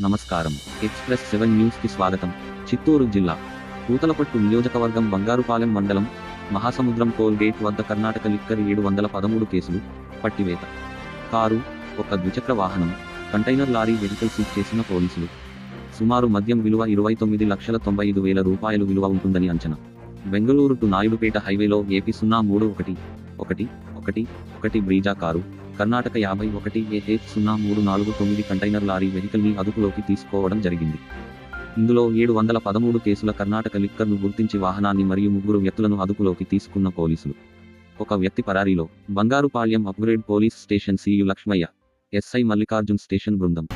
నమస్కారం. Express seven న్యూస్కి స్వాగతం. చిత్తూరు జిల్లా. పూతలపట్టు నియోజకవర్గం బంగారుపాలెం మండలం మహాసముద్రం టోల్ గేట్ వద్ద కర్ణాటక లిక్కర్ ఏడు వందల పదమూడు కేసులు పట్టివేత. కారు ఒక ద్విచక్ర వాహనం కంటైనర్ లారీ వెహికల్ సీజ్ చేసిన పోలీసులు. సుమారు మద్యం విలువ ఇరవై తొమ్మిది లక్షల తొంభై ఐదు వేల రూపాయలు విలువ ఉంటుందని అంచనా. బెంగళూరు టు నాయుడుపేట హైవేలో ఏపీ సున్నా మూడు ఒకటి ఒకటి ఒకటి ఒకటి బ్రీజా కారు కర్ణాటక యాభై ఒకటి ఏహెచ్ సున్నా మూడు నాలుగు తొమ్మిది కంటైనర్ లారీ వెహికల్ని అదుపులోకి తీసుకోవడం జరిగింది. ఇందులో ఏడు వందల పదమూడు కేసుల కర్ణాటక లిక్కర్ను గుర్తించి వాహనాన్ని మరియు ముగ్గురు వ్యక్తులను అదుపులోకి తీసుకున్న పోలీసులు. ఒక వ్యక్తి పరారీలో బంగారుపాళ్యం అప్గ్రేడ్ పోలీస్ స్టేషన్ సియు లక్ష్మయ్య ఎస్ఐ మల్లికార్జున్ స్టేషన్ బృందం.